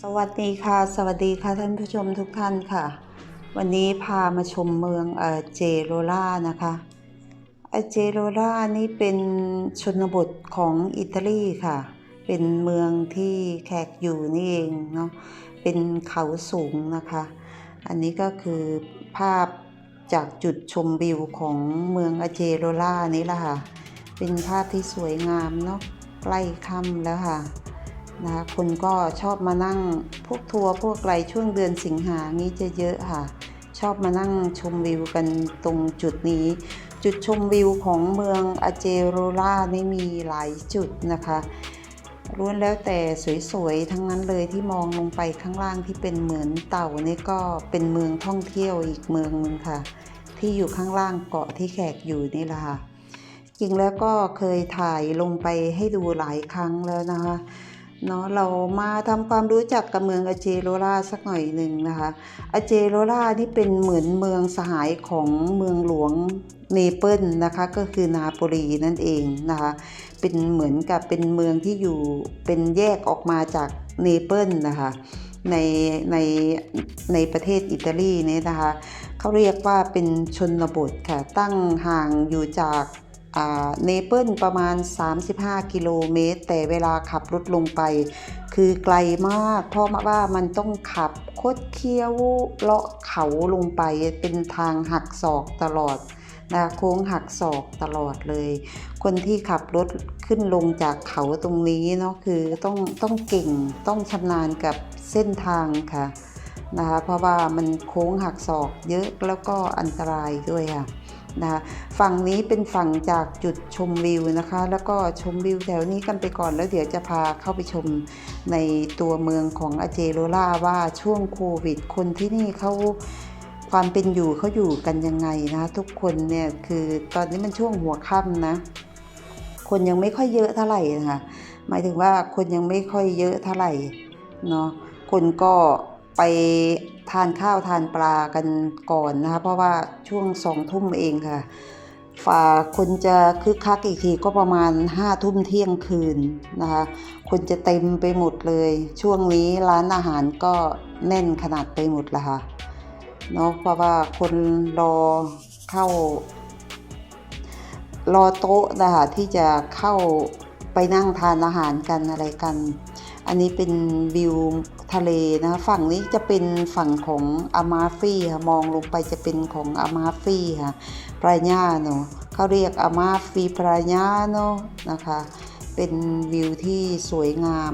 สวัสดีค่ะ สวัสดีค่ะท่านผู้ชมทุกท่านค่ะ วันนี้พามาชมเมืองเอเจโรล่านะคะเอ่อเจโรล่านี่เป็นชนบทของอิตาลีค่ะ เป็นเมืองที่แขกอยู่นี่เองเนาะเป็นเขาสูงนะคะ อันนี้ก็คือภาพจากจุดชมวิวของเมืองอเจโรล่านี่แหละค่ะ เป็นภาพที่สวยงามเนาะใกล้ค่ำแล้วค่ะ นะคะคนก็ชอบมานั่งพวกทัวร์พวกอะไรช่วงเดือนสิงหานี้จะเยอะค่ะ ชอบมานั่งชมวิวกันตรงจุดนี้ จุดชมวิวของเมืองอาเจโรล่านี่มีหลายจุดนะคะล้วนแล้วแต่สวยๆ ทั้งนั้นเลยที่มองลงไปข้างล่างที่เป็นเหมือนเต่านี่ก็เป็นเมืองท่องเที่ยวอีกเมืองหนึ่งค่ะ ที่อยู่ข้างล่างเกาะที่แขกอยู่นี่แหละค่ะ จริงแล้วก็เคยถ่ายลงไปให้ดูหลายครั้งแล้วนะคะ เนาะเรามาทำความรู้จักกับเมืองอเจโรลาสักหน่อยหนึ่งนะคะอเจโรลานี่เป็นเหมือนเมืองสหายของเมืองหลวงเนเปิลนะคะก็คือนาโปลีนั่นเองนะคะเป็นเหมือนกับเป็นเมืองที่อยู่เป็นแยกออกมาจากเนเปิลนะคะในในในประเทศอิตาลีเนี่ยนะคะเขาเรียกว่าเป็นชนบทค่ะตั้งห่างอยู่จาก เนเปิลประมาณ 35 กิโลเมตร แต่เวลาขับรถลงไป คือไกลมาก เพราะว่ามันต้องขับคดเคี้ยวเลาะเขาลงไปเป็นทางหักศอกตลอดนะโค้งหักศอกตลอดเลย คนที่ขับรถขึ้นลงจากเขาตรงนี้เนาะคือต้องต้องเก่งต้องชำนาญกับเส้นทางค่ะนะคะเพราะว่ามันโค้งหักศอกเยอะแล้วก็อันตรายด้วยค่ะ นะฝั่งนี้เป็นฝั่งจากจุดชมวิวนะคะ แล้วก็ชมวิวแถวนี้กันไปก่อนแล้วเดี๋ยวจะพาเข้าไปชมในตัวเมืองของอาเจโรล่าว่าช่วงโควิด คนที่นี่เขาความเป็นอยู่เขาอยู่กันยังไงนะ ทุกคนเนี่ยคือตอนนี้มันช่วงหัวค่ำนะ คนยังไม่ค่อยเยอะเท่าไหร่นะคะหมายถึงว่าคนยังไม่ค่อยเยอะเท่าไหร่เนาะคนก็ ไปทานข้าวทานปลากันก่อนนะคะเพราะว่าช่วงสองทุ่มเองค่ะฝ่าคนจะคึกคักอีกทีก็ประมาณห้าทุ่มเที่ยงคืนนะคะคนจะเต็มไปหมดเลย ช่วงนี้ร้านอาหารก็แน่นขนาดไปหมดละค่ะเนาะเพราะว่าคนรอเข้า รอโต๊ะนะคะที่จะเข้าไปนั่งทานอาหารกันอะไรกัน อันนี้เป็นวิว ทะเลนะฝั่งนี้จะเป็นฝั่งของอามาฟี่ค่ะมองลงไปจะเป็นของอามาฟี่ค่ะปราญาโนเขาเรียกอามาฟีปราญาโนนะคะเป็นวิวที่สวยงาม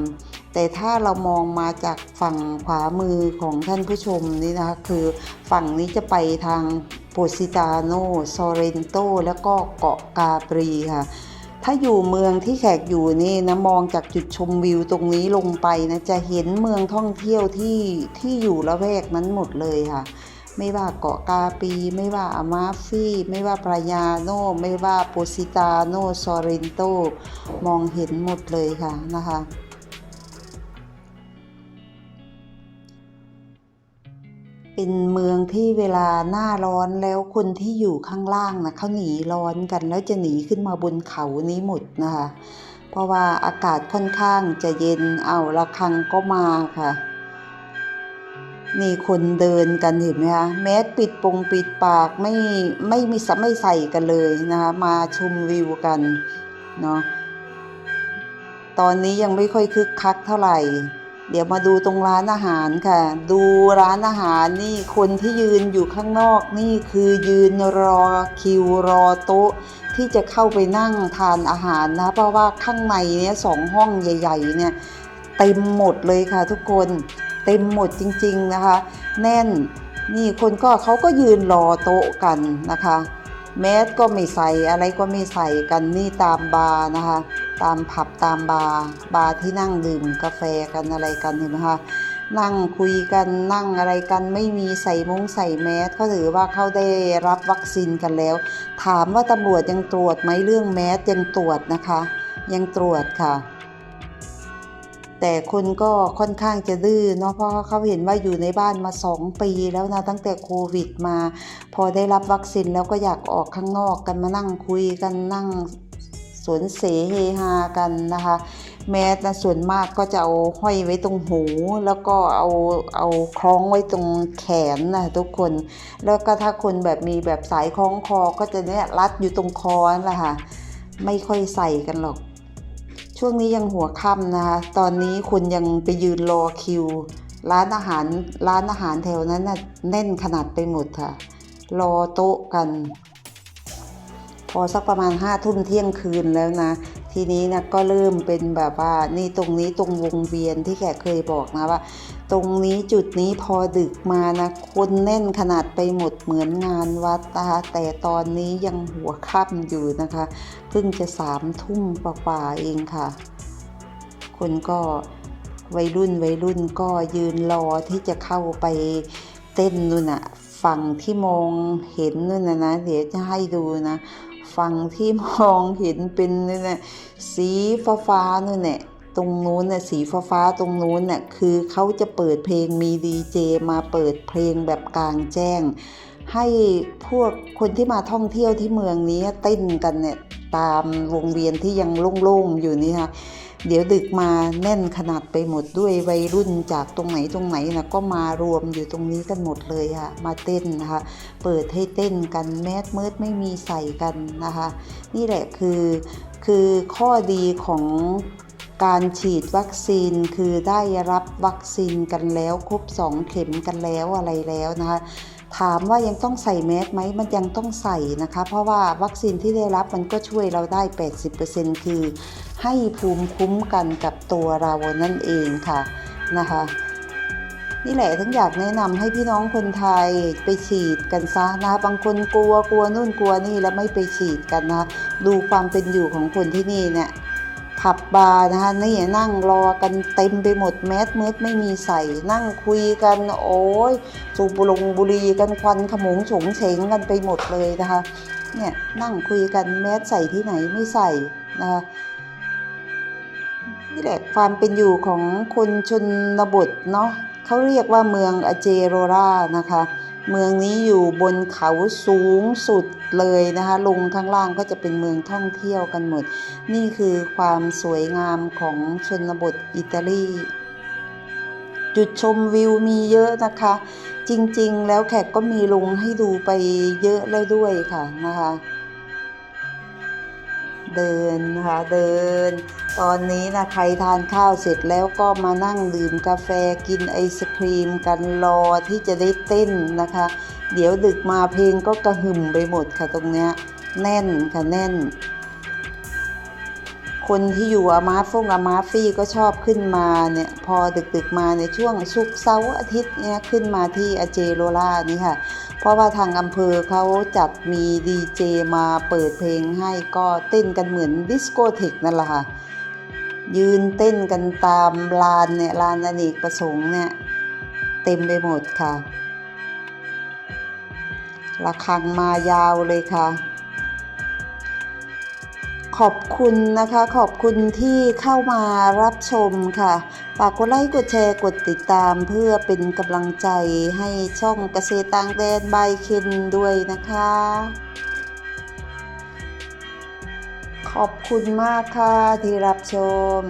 แต่ถ้าเรามองมาจากฝั่งขวามือของท่านผู้ชมนี่นะคะคือฝั่งนี้จะไปทางโปซิตาโนซอเรนโต แล้วก็เกาะกาปรีค่ะ ถ้าอยู่เมืองที่แขกอยู่นี่นะมองจากจุดชมวิวตรงนี้ลงไปนะจะเห็นเมืองท่องเที่ยวที่ที่อยู่ละแวกนั้นหมดเลยค่ะ ไม่ว่าเกาะกาปี ไม่ว่าอามาฟี่ ไม่ว่าปรายาโนไม่ว่าโปซิตาโนซอเรนโต มองเห็นหมดเลยค่ะนะคะ เป็นเมืองที่เวลาหน้าร้อนแล้วคนที่อยู่ข้างล่างนะเขาหนีร้อนกันแล้วจะหนีขึ้นมาบนเขานี้หมดนะคะ เพราะว่าอากาศค่อนข้างจะเย็นเอาระคังก็มาค่ะนี่คนเดินกันเห็นไหมคะแมสปิดปงปิดปากไม่ไม่มีสไม่ใส่กันเลยนะคะมาชมวิวกันเนาะตอนนี้ยังไม่ค่อยคึกคักเท่าไหร่ เดี๋ยวมาดูตรงร้านอาหารค่ะ ดูร้านอาหารนี่คนที่ยืนอยู่ข้างนอกนี่คือยืนรอคิวรอโต๊ะ ที่จะเข้าไปนั่งทานอาหารนะ เพราะว่าข้างในเนี้ยสองห้องใหญ่ ๆ เนี่ยเต็มหมดเลยค่ะทุกคนเต็มหมดจริง ๆนะคะ แน่นนี่คนก็เขาก็ยืนรอโต๊ะกันนะคะ แมสก็ไม่ใส่อะไรก็ไม่ใส่กันนี่ตามบาร์นะคะ ตามผับตามบาร์บาร์ที่นั่งดื่มกาแฟกันอะไรกันเห็นไหมคะนั่งคุยกันนั่งอะไรกันไม่มีใส่มงใส่แมสก็ถือว่าเขาได้รับวัคซีนกันแล้ว ถามว่าตำรวจยังตรวจไหมเรื่องแมสยังตรวจนะคะ ยังตรวจค่ะ แต่คนก็ค่อนข้างจะดื้อเนาะเพราะเขาเห็นว่าอยู่ในบ้านมาสองปีแล้วนะตั้งแต่โควิดมา พอได้รับวัคซีนแล้วก็อยากออกข้างนอกกันมานั่งคุยกันนั่ง สวนเสเฮฮากันนะคะ แมสนะส่วนมากก็จะเอาห้อยไว้ตรงหู แล้วก็เอาเอาคล้องไว้ตรงแขนนะทุกคน แล้วก็ถ้าคนแบบมีแบบสายคล้องคอก็จะเนี่ยรัดอยู่ตรงคอนั่นแหละค่ะไม่ค่อยใส่กันหรอก ช่วงนี้ยังหัวค่ำนะคะ ตอนนี้คุณยังไปยืนรอคิว ร้านอาหารร้านอาหารแถวนั้นน่ะแน่นขนาดไปหมดค่ะ รอโต๊ะกัน พอสักประมาณห้าทุ่มเที่ยงคืนแล้วนะ ทีนี้นะก็เริ่มเป็นแบบว่านี่ตรงนี้ตรงวงเวียนที่แขกเคยบอกนะว่า ตรงนี้จุดนี้พอดึกมานะคนแน่นขนาดไปหมดเหมือนงานวัดนะแต่ตอนนี้ยังหัวค่ำอยู่นะคะเพิ่งจะสามทุ่มกว่าๆเองค่ะ คนก็วัยรุ่นวัยรุ่นก็ยืนรอที่จะเข้าไปเต้นนู่นน่ะ ฝั่งที่มองเห็นนู่นน่ะนะเดี๋ยวจะให้ดูนะ ฝั่งที่มองเห็นเป็นนี่นน่ะสีฟ้าฟ้านู่นเนี่ยตรงนู้นน่ะสีฟ้าฟ้าตรงนู้นน่ะคือเขาจะเปิดเพลงมีดีเจมาเปิดเพลงแบบกลางแจ้ง ให้พวกคนที่มาท่องเที่ยวที่เมืองนี้เต้นกันเนี่ย ตามวงเวียนที่ยังโล่งๆอยู่นี่ค่ะเดี๋ยวดึกมาแน่นขนาดไปหมดด้วยวัยรุ่นจากตรงไหนตรงไหนนะก็มารวมอยู่ตรงนี้กันหมดเลยค่ะมาเต้นนะคะเปิดให้เต้นกันแมสเมิดไม่มีใส่กันนะคะ นี่แหละคือคือข้อดีของการฉีดวัคซีนคือได้รับวัคซีนกันแล้ว ครบ 2 เข็มกันแล้วอะไรแล้วนะคะ ถามว่ายังต้องใส่แมสไหมมันยังต้องใส่นะคะ เพราะว่าวัคซีนที่ได้รับมันก็ช่วยเราได้ 80%คือ ให้ภูมิคุ้มกันกับตัวเรานั่นเองค่ะนะคะนี่แหละทั้งอยากแนะนำให้พี่น้องคนไทยไปฉีดกันซะนะบางคนกลัวกลัวนู่นกลัวนี่แล้วไม่ไปฉีดกันนะ ดูความเป็นอยู่ของคนที่นี่เนี่ย ผับบาร์นะคะนี่นั่งรอกันเต็มไปหมดแมสเมิดไม่มีใส่ นั่งคุยกันโอ้ยสูบบุรงบุรีกันควันขมงฉงเฉงกันไปหมดเลยนะคะเนี่ยนั่งคุยกันแมสใส่ที่ไหนไม่ใส่นะคะนี่แหละความเป็นอยู่ของคนชนบทเนาะเขาเรียกว่าเมืองอเจโรรานะคะ เมืองนี้อยู่บนเขาสูงสุดเลยนะคะ ลงข้างล่างก็จะเป็นเมืองท่องเที่ยวกันหมด นี่คือความสวยงามของชนบทอิตาลี จุดชมวิวมีเยอะนะคะ จริงๆ แล้วแขกก็มีลงให้ดูไปเยอะแล้วด้วยค่ะนะคะ เดินนะคะเดิน ตอนนี้นะใครทานข้าวเสร็จแล้วก็มานั่งดื่มกาแฟกินไอศครีมกันรอที่จะได้เต้นนะคะ เดี๋ยวดึกมาเพลงก็กระหึ่มไปหมดค่ะตรงเนี้ยแน่นค่ะแน่น คนที่อยู่อามาฟงอามาฟี่ก็ชอบขึ้นมาเนี่ยพอดึกๆมาในช่วงศุกเสาร์อาทิตย์เนี่ยขึ้นมาที่อเจโรล่านี่ค่ะ เพราะว่าทางอำเภอเขาจัดมีดีเจมาเปิดเพลงให้ก็เต้นกันเหมือนดิสโกเทกนั่นแหละค่ะ ยืนเต้นกันตามลานเนี่ยลานอเนกประสงค์เนี่ยเต็มไปหมดค่ะระฆังมายาวเลยค่ะ ขอบคุณนะคะ ขอบคุณที่เข้ามารับชมค่ะฝากกดไลค์กดแชร์กดติดตามเพื่อเป็นกำลังใจให้ช่องเกษตรต่างแดนใบเคนด้วยนะคะ อบคุณมากค่ะที่รับชม